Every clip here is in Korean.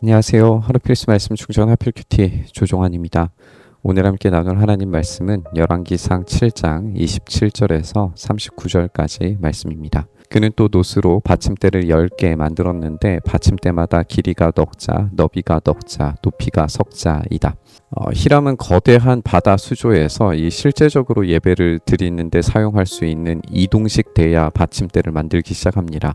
안녕하세요. 하루 필수 말씀 충전 하필 큐티 조종환입니다. 오늘 함께 나눌 하나님 말씀은 열왕기상 7장 27절에서 39절까지 말씀입니다. 그는 또 노스로 받침대를 10개 만들었는데 받침대마다 길이가 넉자, 너비가 넉자, 높이가 석자이다. 어, 히람은 거대한 바다 수조에서 이 실제적으로 예배를 드리는데 사용할 수 있는 이동식 대야 받침대를 만들기 시작합니다.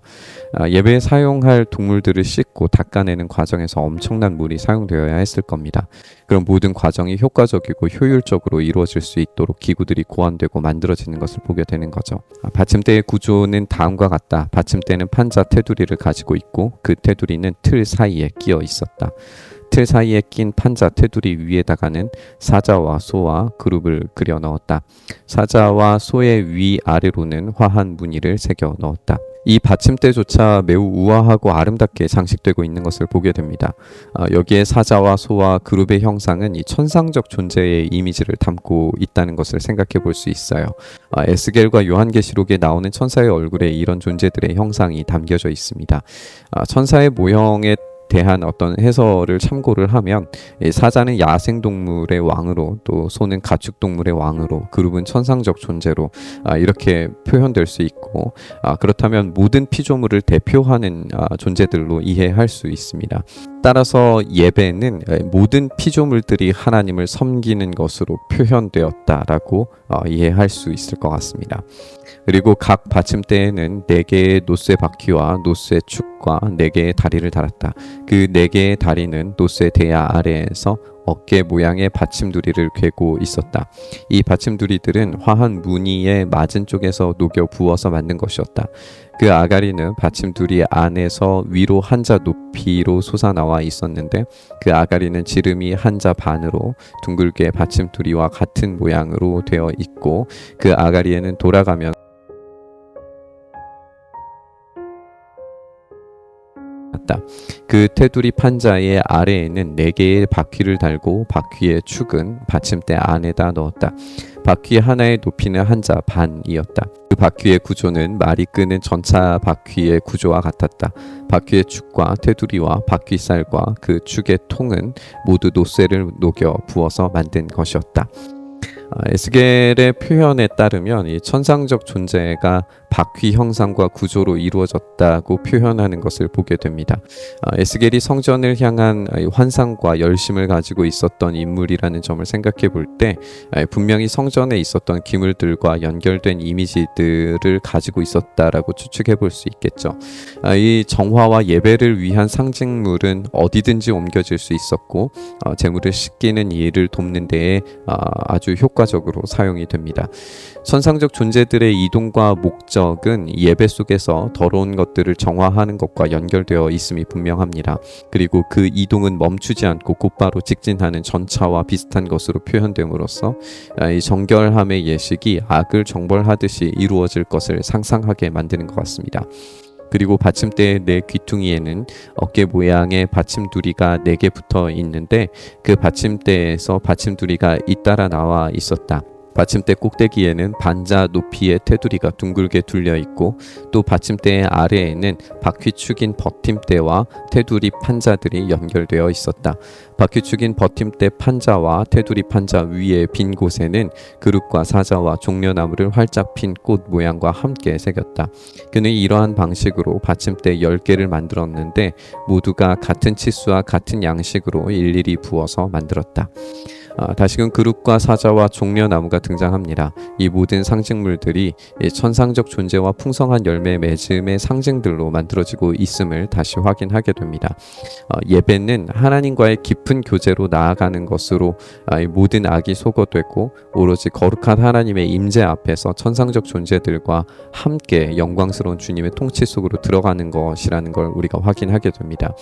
아, 예배에 사용할 동물들을 씻고 닦아내는 과정에서 엄청난 물이 사용되어야 했을 겁니다. 그럼 모든 과정이 효과적이고 효율적으로 이루어질 수 있도록 기구들이 고안되고 만들어지는 것을 보게 되는 거죠. 아, 받침대의 구조는 다음과 같다. 받침대는 판자 테두리를 가지고 있고 그 테두리는 틀 사이에 끼어 있었다. 틀 사이에 낀 판자 테두리 위에다가는 사자와 소와 그룹을 그려 넣었다. 사자와 소의 위 아래로는 화한 무늬를 새겨 넣었다. 이 받침대조차 매우 우아하고 아름답게 장식되고 있는 것을 보게 됩니다. 아, 여기에 사자와 소와 그룹의 형상은 이 천상적 존재의 이미지를 담고 있다는 것을 생각해 볼 수 있어요. 아, 에스겔과 요한계시록에 나오는 천사의 얼굴에 이런 존재들의 형상이 담겨져 있습니다. 아, 천사의 모형에 대한 어떤 해설을 참고를 하면 이 사자는 야생 동물의 왕으로 또 소는 가축 동물의 왕으로 그룹은 천상적 존재로 아, 이렇게 표현될 수 있고 아, 그렇다면 모든 피조물을 대표하는 아, 존재들로 이해할 수 있습니다. 따라서 예배는 에, 모든 피조물들이 하나님을 섬기는 것으로 표현되었다라고 어, 이해할 수 있을 것 같습니다. 그리고 각 받침대에는 네 개의 노쇠 바퀴와 노쇠 축과 네 개의 다리를 달았다. 그 네 개의 다리는 노쇠 대야 아래에서 어깨 모양의 받침두리를 괴고 있었다. 이 받침두리들은 화한 무늬의 맞은 쪽에서 녹여 부어서 만든 것이었다. 그 아가리는 받침두리 안에서 위로 한자 높이로 솟아나와 있었는데 그 아가리는 지름이 한자 반으로 둥글게 받침두리와 같은 모양으로 되어 있고 그 아가리에는 돌아가면 있다. 그 테두리 판자의 아래에는 네 개의 바퀴를 달고 바퀴의 축은 받침대 안에다 넣었다. 바퀴 하나의 높이는 한자 반이었다. 그 바퀴의 구조는 말이 끄는 전차 바퀴의 구조와 같았다. 바퀴의 축과 테두리와 바퀴살과 그 축의 통은 모두 노쇠를 녹여 부어서 만든 것이었다. 아, 에스겔의 표현에 따르면 이 천상적 존재가 바퀴 형상과 구조로 이루어졌다고 표현하는 것을 보게 됩니다. 아, 에스겔이 성전을 향한 이 환상과 열심을 가지고 있었던 인물이라는 점을 생각해 볼 때 분명히 성전에 있었던 기물들과 연결된 이미지들을 가지고 있었다라고 추측해 볼 수 있겠죠. 아, 이 정화와 예배를 위한 상징물은 어디든지 옮겨질 수 있었고 어, 재물을 씻기는 일을 돕는 데에 아, 아주 효과적으로 사용이 됩니다. 천상적 존재들의 이동과 목적 은 예배 속에서 더러운 것들을 정화하는 것과 연결되어 있음이 분명합니다. 그리고 그 이동은 멈추지 않고 곧바로 직진하는 전차와 비슷한 것으로 표현됨으로써 아, 이 정결함의 예식이 악을 정벌하듯이 이루어질 것을 상상하게 만드는 것 같습니다. 그리고 받침대의 내 귀퉁이에는 어깨 모양의 받침두리가 네 개 붙어 있는데 그 받침대에서 받침두리가 잇따라 나와 있었다. 받침대 꼭대기에는 반자 높이의 테두리가 둥글게 둘려 있고 또 받침대 아래에는 바퀴축인 버팀대와 테두리 판자들이 연결되어 있었다. 바퀴축인 버팀대 판자와 테두리 판자 위의 빈 곳에는 그룹과 사자와 종려나무를 활짝 핀 꽃 모양과 함께 새겼다. 그는 이러한 방식으로 받침대 10개를 만들었는데 모두가 같은 치수와 같은 양식으로 일일이 부어서 만들었다. 아, 다시금 그룹과 사자와 종려나무가 등장합니다. 이 모든 상징물들이 이 천상적 존재와 풍성한 열매 맺음의 상징들로 만들어지고 있음을 다시 확인하게 됩니다. 어, 예배는 하나님과의 깊은 교제로 나아가는 것으로 아, 이 모든 악이 소거되고 오로지 거룩한 하나님의 임재 앞에서 천상적 존재들과 함께 영광스러운 주님의 통치 속으로 들어가는 것이라는 걸 우리가 확인하게 됩니다.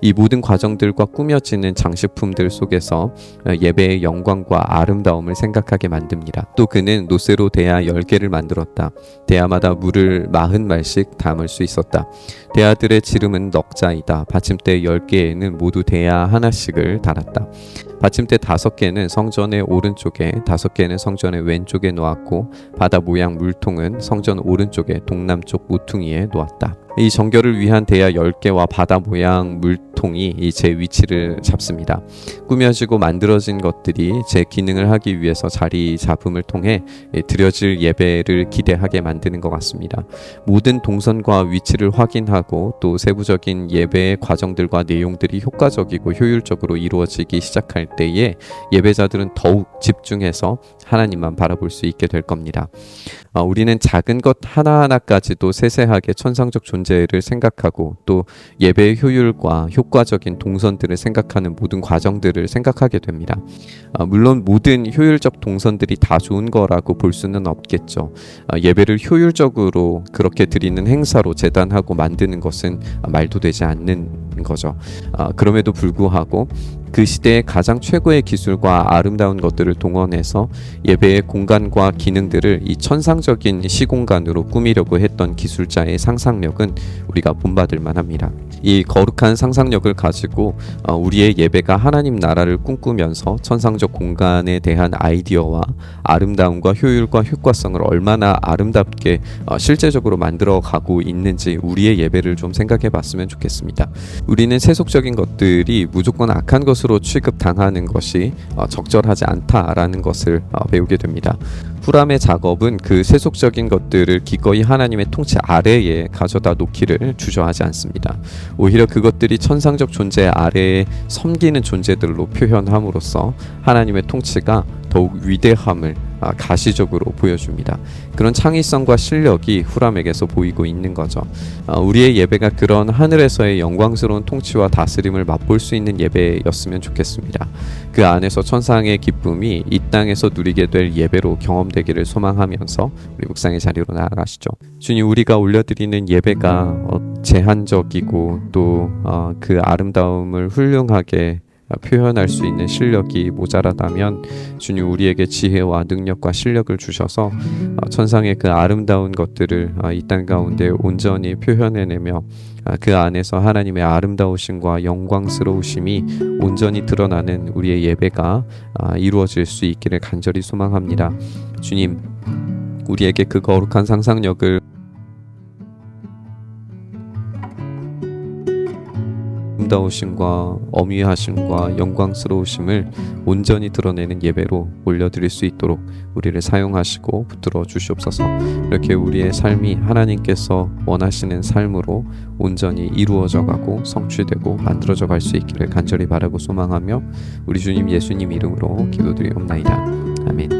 이 모든 과정들과 꾸며지는 장식품들 속에서 어, 예배의 영광과 아름다움을 생각하게 만듭니다. 또 그는 노쇠로 대야 10개를 만들었다. 대야마다 물을 40말씩 담을 수 있었다. 대야들의 지름은 넉자이다. 받침대 10개에는 모두 대야 하나씩을 달았다. 받침대 다섯 개는 성전의 오른쪽에, 다섯 개는 성전의 왼쪽에 놓았고 바다 모양 물통은 성전 오른쪽에 동남쪽 모퉁이에 놓았다. 이 정결을 위한 대야 10개와 바다 모양 물통 전 통이 이 제 위치를 잡습니다. 꾸며지고 만들어진 것들이 제 기능을 하기 위해서 자리 잡음을 통해 예, 드려질 예배를 기대하게 만드는 것 같습니다. 모든 동선과 위치를 확인하고 또 세부적인 예배의 과정들과 내용들이 효과적이고 효율적으로 이루어지기 시작할 때에 예배자들은 더욱 집중해서 하나님만 바라볼 수 있게 될 겁니다. 어, 우리는 작은 것 하나하나까지도 세세하게 천상적 존재를 생각하고 또 예배의 효율과 효과 적인 동선들을 생각하는 모든 과정들을 생각하게 됩니다. 어, 물론 모든 효율적 동선들이 다 좋은 거라고 볼 수는 없겠죠. 어, 예배를 효율적으로 그렇게 드리는 행사로 재단하고 만드는 것은 말도 되지 않는 거죠. 어, 그럼에도 불구하고 그 시대의 가장 최고의 기술과 아름다운 것들을 동원해서 예배의 공간과 기능들을 이 천상적인 시공간으로 꾸미려고 했던 기술자의 상상력은 우리가 본받을 만합니다. 이 거룩한 상상력을 가지고 어, 우리의 예배가 하나님 나라를 꿈꾸면서 천상적 공간에 대한 아이디어와 아름다움과 효율과 효과성을 얼마나 아름답게 어, 실제적으로 만들어 가고 있는지 우리의 예배를 좀 생각해 봤으면 좋겠습니다. 우리는 세속적인 것들이 무조건 악한 것으로 취급당하는 것이 어, 적절하지 않다라는 것을 어, 배우게 됩니다. 후람의 작업은 그 세속적인 것들을 기꺼이 하나님의 통치 아래에 가져다 놓기를 주저하지 않습니다. 오히려 그것들이 천상적 존재 아래에 섬기는 존재들로 표현함으로써 하나님의 통치가 더욱 위대함을 아, 가시적으로 보여줍니다. 그런 창의성과 실력이 후람에게서 보이고 있는 거죠. 아, 우리의 예배가 그런 하늘에서의 영광스러운 통치와 다스림을 맛볼 수 있는 예배였으면 좋겠습니다. 그 안에서 천상의 기쁨이 이 땅에서 누리게 될 예배로 경험되기를 소망하면서 우리 묵상의 자리로 나아가시죠. 주님 우리가 올려드리는 예배가 어, 제한적이고 또 그 아름다움을 훌륭하게 표현할 수 있는 실력이 모자라다면 주님 우리에게 지혜와 능력과 실력을 주셔서 어, 천상의 그 아름다운 것들을 어, 이땅 가운데 온전히 표현해내며 아, 그 안에서 하나님의 아름다우심과 영광스러우심이 온전히 드러나는 우리의 예배가 아, 이루어질 수 있기를 간절히 소망합니다. 주님 우리에게 그 거룩한 상상력을 아름다우심과 어미하심과 영광스러우심을 온전히 드러내는 예배로 올려드릴 수 있도록 우리를 사용하시고 붙들어 주시옵소서. 이렇게 우리의 삶이 하나님께서 원하시는 삶으로 온전히 이루어져 가고 성취되고 만들어져 갈 수 있기를 간절히 바라고 소망하며 우리 주님 예수님 이름으로 기도드리옵나이다. 아멘.